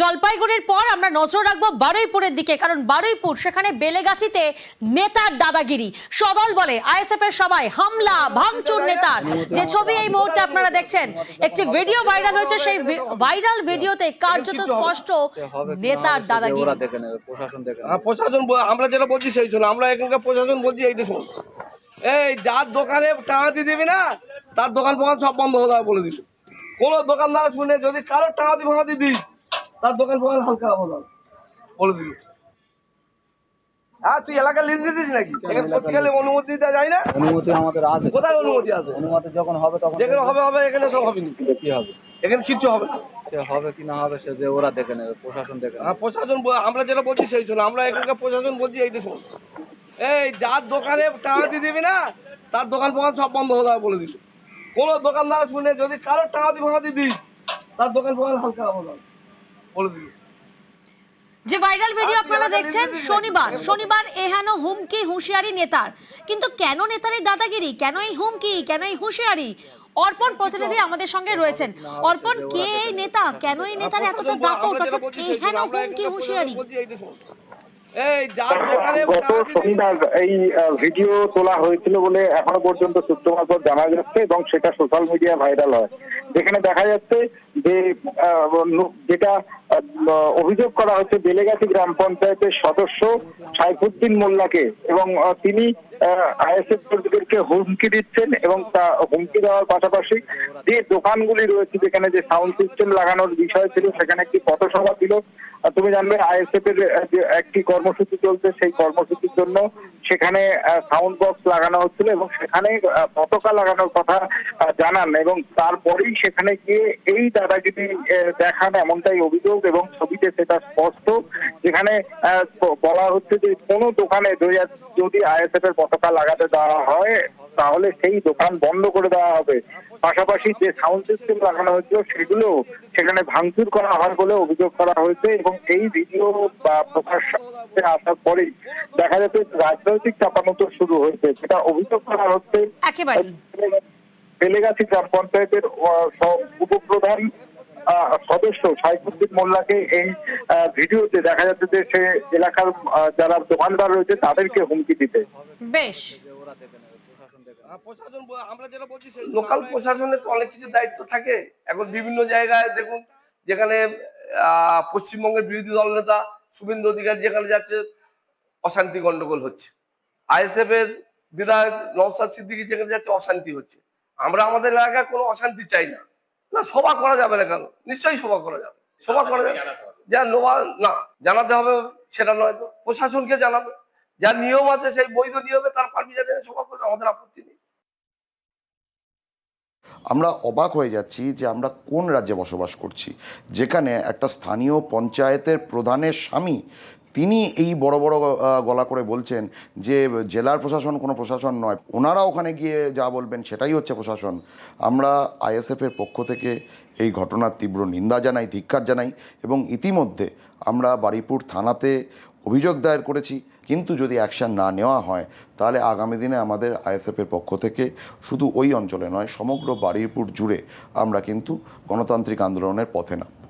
জলপাইগুড়ির পর আমরা নজর রাখব বারুইপুরের দিকে কারণ বারুইপুর সেখানে বেলেগাছিতে নেতার দাদাগিরি। সদল বলে আইএসএফ এর সবাই হামলা ভাঙচুর নেতার। যে ছবি এই মুহূর্তে আপনারা দেখছেন একটি ভিডিও ভাইরাল হয়েছে সেই ভাইরাল ভিডিওতে কার্যত স্পষ্ট নেতার দাদাগিরি। প্রশাসন হ্যাঁ, প্রশাসন আমরা যেটা বলছি সেই শোনো আমরা এখানকার প্রশাসন বলছি এই দেখুন। এই যার দোকানে টাকা দিয়ে দিবি না তার দোকান ফোকান সব বন্ধ হয়ে যাবে বলে দিল কোনো দোকানদার শুনে যদি কারও টাকা দিয়ে ভাঙা দিয়ে দিস তার দোকান ফোকান হালকা বলে। দিল। হ্যাঁ তুই এলাকার লিস্ট নাকি? প্রত্যেকালে অনুমতি দেওয়া যায় না? অনুমতি আমাদের আছে। কোথায় অনুমতি আছে? অনুমতি যখন হবে তখন যেখানে হবে হবে এখানে সব হবে কি হবে। এখানে কিচ্ছু হবে না। সে হবে কি না হবে সে যে ওরা দেখে নেবে প্রশাসন দেখে হ্যাঁ প্রশাসন আমরা যেটা বলছি সেই শোনো আমরা এখানকার প্রশাসন বলছি এইটা শোনো এই যার দোকানে টাকা দিয়ে দিবি না তার দোকান ফোকান সব বন্ধ হয়ে যাবে বলে দিল কোনো দোকানদার শুনে যদি কারও টাকা দিয়ে ভাঙা দিয়ে দিস তার দোকান ফোকান হালকা দিল যে ভাইরাল ভিডিও আপনারা দেখছেন শনিবার। শনিবার এহেন হুমকি হুঁশিয়ারি নেতার। কিন্তু কেন নেতার এই দাদাগিরি? কেন এই হুমকি? কেন এই হুঁশিয়ারি? অর্পণ প্রতিনিধি আমাদের সঙ্গে রয়েছেন। অর্পণ কে এই নেতা? কেন এই নেতার এতটা দাপট? অর্থাৎ এহেন হুমকি হুঁশিয়ারি। গত শনিবার এই ভিডিও তোলা হয়েছিল বলে এখনও পর্যন্ত সূত্র মারফত জানা যাচ্ছে এবং সেটা সোশ্যাল মিডিয়া ভাইরাল হয়। যেখানে দেখা যাচ্ছে যে যেটা অভিযোগ করা হচ্ছে বেলেগাছি গ্রাম পঞ্চায়েতের সদস্য সাইফুদ্দিন মোল্লাকে এবং তিনি আইএসএফ কর্মীদেরকে হুমকি দিচ্ছেন এবং তা হুমকি দেওয়ার পাশাপাশি যে দোকানগুলি রয়েছে যেখানে যে সাউন্ড সিস্টেম লাগানোর বিষয় ছিল, সেখানে একটি পথসভা ছিল। তুমি জানবে আইএসএফ এর একটি কর্মসূচি চলছে, সেই কর্মসূচির জন্য সেখানে সাউন্ড বক্স লাগানো হচ্ছিল এবং সেখানে পতাকা লাগানোর কথা জানান এবং তারপরেই সেখানে গিয়ে এই দাদাগিরি দেখান এমনটাই অভিযোগ এবং ছবিতে সেটা স্পষ্ট। যেখানে বলা হচ্ছে যে কোনো দোকানে যদি আইএসএফ এর পতাকা লাগাতে দেওয়া হয় তাহলে সেই দোকান বন্ধ করে দেওয়া হবে। পাশাপাশি যে সাউন্ড সিস্টেম লাগানো হয়েছিল সেগুলো সেখানে ভাঙচুর করা হয় বলে অভিযোগ করা হয়েছে এবং এই ভিডিও বা প্রকাশ আসার পরেই দেখা যাচ্ছে রাজনৈতিক চাপানোতর শুরু হয়েছে। সেটা অভিযোগ করা হচ্ছে। বেলেগাছি গ্রাম পঞ্চায়েতের উপপ্রধান সদস্য সাইফুদ্দিন মোল্লাকে এই ভিডিওতে দেখা যাচ্ছে যে সে এলাকার যারা দোকানদার রয়েছে তাদেরকে হুমকি দিতে। বেশ। লোকাল প্রশাসনের তো অনেক কিছু দায়িত্ব থাকে। এখন বিভিন্ন জায়গায় দেখুন যেখানে আহ, পশ্চিমবঙ্গের বিরোধী দল নেতা শুভেন্দু অধিকারী যেখানে যাচ্ছে অশান্তি গন্ডগোল হচ্ছে। আইএসএফ এর বিধায়ক নওসাদ সিদ্দিকী যেখানে যাচ্ছে অশান্তি হচ্ছে। আমরা আমাদের এলাকায় কোনো অশান্তি চাই না। না সভা করা যাবে না কেন? নিশ্চয়ই সভা করা যাবে। সভা করা যাবে। যা নোভা না জানাতে হবে সেটা নয় তো। প্রশাসনকে জানাবে। যা নিয়ম আছে সেই বৈধ নিয়মে তার পারমিশন সভা করবে আমাদের আপত্তি নেই। আমরা অবাক হয়ে যাচ্ছি যে আমরা কোন রাজ্যে বসবাস করছি। যেখানে একটা স্থানীয় পঞ্চায়েতের প্রধানের স্বামী, তিনি এই বড় বড় গলা করে বলছেন যে জেলার প্রশাসন কোনো প্রশাসন নয়, ওনারা ওখানে গিয়ে যা বলবেন সেটাই হচ্ছে প্রশাসন। আমরা আইএসএফের পক্ষ থেকে এই ঘটনার তীব্র নিন্দা জানাই, ধিক্কার জানাই এবং ইতিমধ্যে আমরা বারুইপুর থানাতে অভিযোগ দায়ের করেছি, কিন্তু যদি অ্যাকশান না নেওয়া হয়, তাহলে আগামী দিনে আমাদের আইএসএফের পক্ষ থেকে শুধু ওই অঞ্চলে নয়, সমগ্র বাড়িরপুর জুড়ে আমরা কিন্তু গণতান্ত্রিক আন্দোলনের পথে নামব।